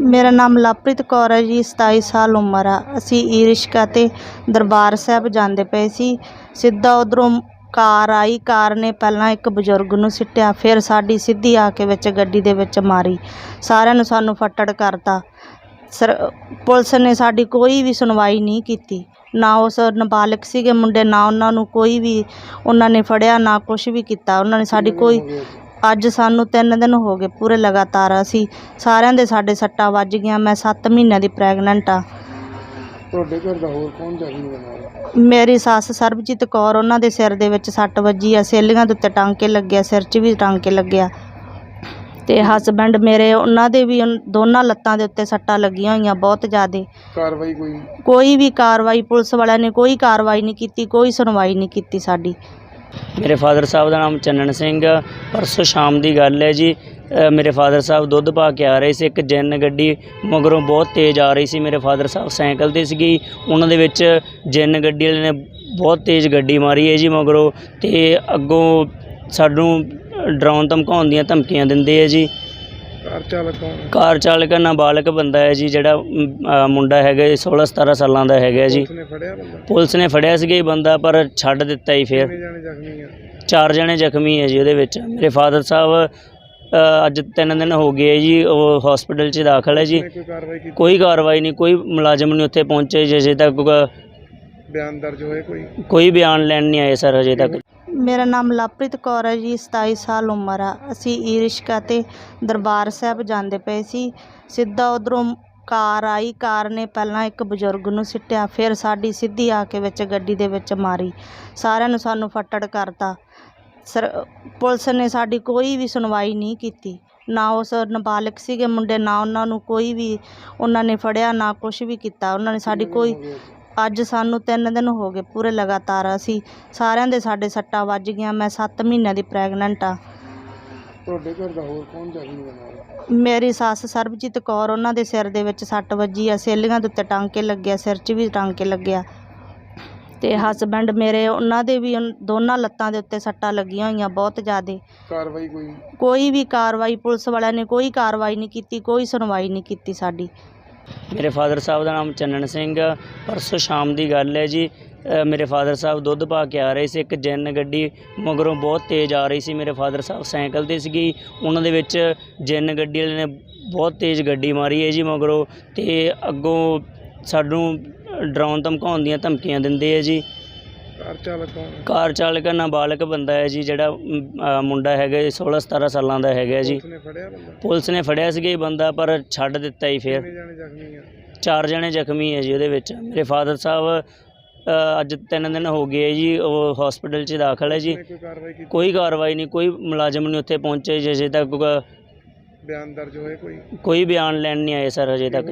ਮੇਰਾ ਨਾਮ ਲਵਪ੍ਰੀਤ ਕੌਰ ਹੈ ਜੀ 27 ਸਾਲ ਉਮਰ ਆ। ਅਸੀਂ ਈ ਰਿਸ਼ਕਾ ਤੇ ਦਰਬਾਰ ਸਾਹਿਬ ਜਾਂਦੇ ਪਏ ਸੀ। ਸਿੱਧਾ ਉਧਰੋਂ ਕਾਰ ਆਈ, ਕਾਰ ਨੇ ਪਹਿਲਾਂ ਇੱਕ ਬਜ਼ੁਰਗ ਨੂੰ ਸਿੱਟਿਆ, ਫਿਰ ਸਾਡੀ ਸਿੱਧੀ ਆ ਕੇ ਵਿੱਚ ਗੱਡੀ ਦੇ ਵਿੱਚ ਮਾਰੀ। ਸਾਰਿਆਂ ਨੂੰ ਸਾਨੂੰ ਫੱਟੜ ਕਰਤਾ। ਸਰ, ਪੁਲਿਸ ਨੇ ਸਾਡੀ ਕੋਈ ਵੀ ਸੁਣਵਾਈ ਨਹੀਂ ਕੀਤੀ। ਨਾ ਉਸ ਨਾਬਾਲਗ ਸੀਗੇ ਮੁੰਡੇ, ਨਾ ਉਹਨਾਂ ਨੂੰ ਕੋਈ ਵੀ ਉਹਨਾਂ ਨੇ ਫੜਿਆ, ਨਾ ਕੁਝ ਵੀ ਕੀਤਾ। ਉਹਨਾਂ ਨੇ ਸਾਡੀ ਕੋਈ ਅੱਜ ਸਾਨੂੰ 3 ਦਿਨ ਹੋ ਗਏ ਪੂਰੇ ਲਗਾਤਾਰ ਅਸੀਂ ਸਾਰਿਆਂ ਦੇ ਸਾਡੇ ਸੱਟਾਂ ਵੱਜ ਗਈਆਂ ਮੈਂ 7 ਮਹੀਨਿਆਂ ਦੀ ਪ੍ਰੈਗਨੈਂਟ ਆ। ਤੁਹਾਡੇ ਘਰ ਦਾ ਹੋਰ ਕੌਣ ਜ਼ਖਮੀ ਹੈ? ਨਾਲ ਮੇਰੀ ਸੱਸ ਸਰਬਜੀਤ ਕੌਰ ਉਹਨਾਂ ਦੇ ਸਿਰ ਦੇ ਵਿੱਚ ਸੱਟ ਵੱਜੀ ਆ ਸੇਲੀਆਂ ਦੇ ਉੱਤੇ ਟਾਂਕੇ ਲੱਗੇ ਆ ਸਿਰ 'ਚ ਵੀ ਟਾਂਕੇ ਲੱਗੇ ਆ ਤੇ ਹਸਬੈਂਡ ਮੇਰੇ ਉਹਨਾਂ ਦੇ ਵੀ ਉਨ- ਦੋਨਾਂ ਲੱਤਾਂ ਦੇ ਉੱਤੇ ਸੱਟਾਂ ਲੱਗੀਆਂ ਹੋਈਆਂ ਬਹੁਤ ਜ਼ਿਆਦੇ। ਕਾਰਵਾਈ ਕੋਈ? ਕੋਈ ਵੀ ਕਾਰਵਾਈ ਪੁਲਿਸ ਵਾਲਿਆਂ ਨੇ ਕੋਈ ਕਾਰਵਾਈ ਨਹੀਂ ਕੀਤੀ ਕੋਈ ਸੁਣਵਾਈ ਨਹੀਂ ਕੀਤੀ ਸਾਡੀ। ਮੇਰੇ ਫਾਦਰ ਸਾਹਿਬ ਦਾ ਨਾਮ ਚੰਨਣ ਸਿੰਘ ਆ। ਪਰਸੋਂ ਸ਼ਾਮ ਦੀ ਗੱਲ ਹੈ ਜੀ। ਮੇਰੇ ਫਾਦਰ ਸਾਹਿਬ ਦੁੱਧ ਪਾ ਕੇ ਆ ਰਹੇ ਸੀ। ਇੱਕ ਜਿੰਨ ਗੱਡੀ ਮਗਰੋਂ ਬਹੁਤ ਤੇਜ਼ ਆ ਰਹੀ ਸੀ। ਮੇਰੇ ਫਾਦਰ ਸਾਹਿਬ ਸਾਈਕਲ ਤੇ ਸੀਗੀ ਉਹਨਾਂ ਦੇ ਵਿੱਚ ਜਿੰਨ ਗੱਡੀ ਵਾਲੇ ਨੇ ਬਹੁਤ ਤੇਜ਼ ਗੱਡੀ ਮਾਰੀ ਹੈ ਜੀ ਮਗਰੋਂ। ਤੇ ਅੱਗੋਂ ਸਾਨੂੰ ਡਰਾਉਣ ਧਮਕਾਉਣ ਦੀਆਂ ਧਮਕੀਆਂ ਦਿੰਦੇ ਆ ਜੀ। ਕਾਰ ਚਾਲਕ ਕੌਣ ਹੈ? ਕਾਰ ਚਾਲਕ ਨਾਬਾਲਗ ਬੰਦਾ ਹੈ ਜੀ ਜਿਹੜਾ ਅਮ, ਅ, ਮੁੰਡਾ ਹੈਗਾ 16 17 ਸਾਲਾਂ ਦਾ ਹੈਗਾ ਜੀ। ਪੁਲਿਸ ਨੇ ਫੜਿਆ ਬੰਦਾ? ਪੁਲਿਸ ਨੇ ਫੜਿਆ ਸੀਗਾ ਜੀ ਬੰਦਾ ਪਰ ਛੱਡ ਦਿੱਤਾ ਹੀ ਫਿਰ। ਕਿੰਨੇ ਜਾਣੇ ਜ਼ਖਮੀ ਆ? ਚਾਰ ਜਣੇ ਜ਼ਖਮੀ ਹੈ ਜੀ ਉਹਦੇ ਵਿੱਚ। ਮੇਰੇ ਫਾਦਰ ਸਾਹਿਬ ਅ, ਅੱਜ ਤਿੰਨ ਦਿਨ ਹੋ ਗਏ ਜੀ ਉਹ ਹਸਪੀਟਲ 'ਚ ਦਾਖਲ ਹੈ ਜੀ। ਕੋਈ ਕਾਰਵਾਈ ਕੀਤੀ? ਕੋਈ ਕਾਰਵਾਈ ਨਹੀਂ ਕੋਈ ਮੁਲਾਜ਼ਮ ਨਹੀਂ ਉੱਥੇ ਪਹੁੰਚੇ ਜੀ ਅਜੇ ਤੱਕ ਬਿਆਨ ਦਰਜ ਹੋਏ ਕੋਈ? ਕੋਈ ਬਿਆਨ ਲੈਣ ਨਹੀਂ ਆਏ ਸਰ ਅਜੇ ਤੱਕ। ਮੇਰਾ ਨਾਮ ਲਵਪ੍ਰੀਤ ਕੌਰ ਹੈ ਜੀ 27 ਸਾਲ ਉਮਰ ਆ। ਅਸੀਂ ਈ ਰਿਸ਼ਕਾ ਤੇ ਦਰਬਾਰ ਸਾਹਿਬ ਜਾਂਦੇ ਪਏ ਸੀ। ਸਿੱਧਾ ਉਧਰੋਂ ਕਾਰ ਆਈ। ਕਾਰ ਨੇ ਪਹਿਲਾਂ ਇੱਕ ਬਜ਼ੁਰਗ ਨੂੰ ਸਿੱਟਿਆ, ਫਿਰ ਸਾਡੀ ਸਿੱਧੀ ਆ ਕੇ ਵਿੱਚ ਗੱਡੀ ਦੇ ਵਿੱਚ ਮਾਰੀ। ਸਾਰਿਆਂ ਨੂੰ ਸਾਨੂੰ ਫੱਟੜ ਕਰਤਾ। ਸਰ, ਪੁਲਿਸ ਨੇ ਸਾਡੀ ਕੋਈ ਵੀ ਸੁਣਵਾਈ ਨਹੀਂ ਕੀਤੀ। ਨਾ ਉਸ ਨਾਬਾਲਗ ਸੀਗੇ ਮੁੰਡੇ, ਨਾ ਉਹਨਾਂ ਨੂੰ ਕੋਈ ਵੀ ਉਹਨਾਂ ਨੇ ਫੜਿਆ, ਨਾ ਕੁਝ ਵੀ ਕੀਤਾ। ਉਹਨਾਂ ਨੇ ਸਾਡੀ ਕੋਈ ਅੱਜ ਸਾਨੂੰ 3 ਦਿਨ ਹੋ ਗਏ ਪੂਰੇ ਲਗਾਤਾਰ ਅਸੀਂ ਸਾਰਿਆਂ ਦੇ ਸਾਡੇ ਸੱਟਾਂ ਵੱਜ ਗਈਆਂ ਮੈਂ 7 ਮਹੀਨਿਆਂ ਦੀ ਪ੍ਰੈਗਨੈਂਟ ਆ। ਤੁਹਾਡੇ ਘਰ ਦਾ ਹੋਰ ਕੌਣ ਜ਼ਖਮੀ ਹੈ ਨਾਲ ਮੇਰੀ ਸੱਸ ਸਰਬਜੀਤ ਕੌਰ ਉਹਨਾਂ ਦੇ ਸਿਰ ਦੇ ਵਿੱਚ ਸੱਟ ਵੱਜੀ ਆ ਸੇਲੀਆਂ ਦੇ ਉੱਤੇ ਟਾਂਕੇ ਲੱਗੇ ਆ ਸਿਰ 'ਚ ਵੀ ਟਾਂਕੇ ਲੱਗੇ ਆ। ਤੇ ਹਸਬੈਂਡ ਮੇਰੇ ਉਹਨਾਂ ਦੇ ਵੀ ਉਨ- ਦੋਨਾਂ ਲੱਤਾਂ ਦੇ ਉੱਤੇ ਸੱਟਾਂ ਲੱਗੀਆਂ ਹੋਈਆਂ ਬਹੁਤ ਜ਼ਿਆਦੇ। ਕਾਰਵਾਈ ਕੋਈ? ਕੋਈ ਵੀ ਕਾਰਵਾਈ ਪੁਲਿਸ ਵਾਲਿਆਂ ਨੇ ਕੋਈ ਕਾਰਵਾਈ ਨਹੀਂ ਕੀਤੀ ਕੋਈ ਸੁਣਵਾਈ ਨਹੀਂ ਕੀਤੀ ਸਾਡੀ। ਮੇਰੇ ਫਾਦਰ ਸਾਹਿਬ ਦਾ ਨਾਮ ਚੰਨਣ ਸਿੰਘ ਆ। ਪਰਸੋਂ ਸ਼ਾਮ ਦੀ ਗੱਲ ਹੈ ਜੀ। ਮੇਰੇ ਫਾਦਰ ਸਾਹਿਬ ਦੁੱਧ ਪਾ ਕੇ ਆ ਰਹੇ ਸੀ। ਇੱਕ ਜਿੰਨ ਗੱਡੀ ਮਗਰੋਂ ਬਹੁਤ ਤੇਜ਼ ਆ ਰਹੀ ਸੀ। ਮੇਰੇ ਫਾਦਰ ਸਾਹਿਬ ਸਾਈਕਲ ਤੇ ਸੀਗੀ। ਉਹਨਾਂ ਦੇ ਵਿੱਚ ਜਿੰਨ ਗੱਡੀ ਵਾਲੇ ਨੇ ਬਹੁਤ ਤੇਜ਼ ਗੱਡੀ ਮਾਰੀ ਹੈ ਜੀ ਮਗਰੋਂ ਤੇ ਅੱਗੋਂ ਸਾਨੂੰ ਡਰਾਉਣ ਧਮਕਾਉਣ ਦੀਆਂ ਧਮਕੀਆਂ ਦਿੰਦੇ ਆ ਜੀ। ਕਾਰ ਚਾਲਕ ਕੌਣ ਹੈ? ਕਾਰ ਚਾਲਕ ਨਾਬਾਲਗ ਬੰਦਾ ਹੈ ਜੀ ਜਿਹੜਾ ਅਮ, ਅ, ਮੁੰਡਾ ਹੈਗਾ 16 17 ਸਾਲਾਂ ਦਾ ਹੈਗਾ ਜੀ। ਪੁਲਿਸ ਨੇ ਫੜਿਆ ਬੰਦਾ? ਪੁਲਿਸ ਨੇ ਫੜਿਆ ਸੀਗਾ ਜੀ ਬੰਦਾ ਪਰ ਛੱਡ ਦਿੱਤਾ ਹੀ ਫਿਰ। ਕਿੰਨੇ ਜਾਣੇ ਜ਼ਖਮੀ ਆ? ਚਾਰ ਜਣੇ ਜ਼ਖਮੀ ਹੈ ਜੀ ਉਹਦੇ ਵਿੱਚ। ਮੇਰੇ ਫਾਦਰ ਸਾਹਿਬ ਅ, ਅੱਜ ਤਿੰਨ ਦਿਨ ਹੋ ਗਏ ਜੀ ਉਹ ਹਸਪੀਟਲ 'ਚ ਦਾਖਲ ਹੈ ਜੀ। ਕੋਈ ਕਾਰਵਾਈ ਕੀਤੀ? ਕੋਈ ਕਾਰਵਾਈ ਨਹੀਂ ਕੋਈ ਮੁਲਾਜ਼ਮ ਨਹੀਂ ਉੱਥੇ ਪਹੁੰਚੇ ਜੀ ਅਜੇ ਤੱਕ। ਬਿਆਨ ਦਰਜ ਹੋਏ ਕੋਈ? ਕੋਈ ਬਿਆਨ ਲੈਣ ਨਹੀਂ ਆਏ ਸਰ ਅਜੇ ਤੱਕ।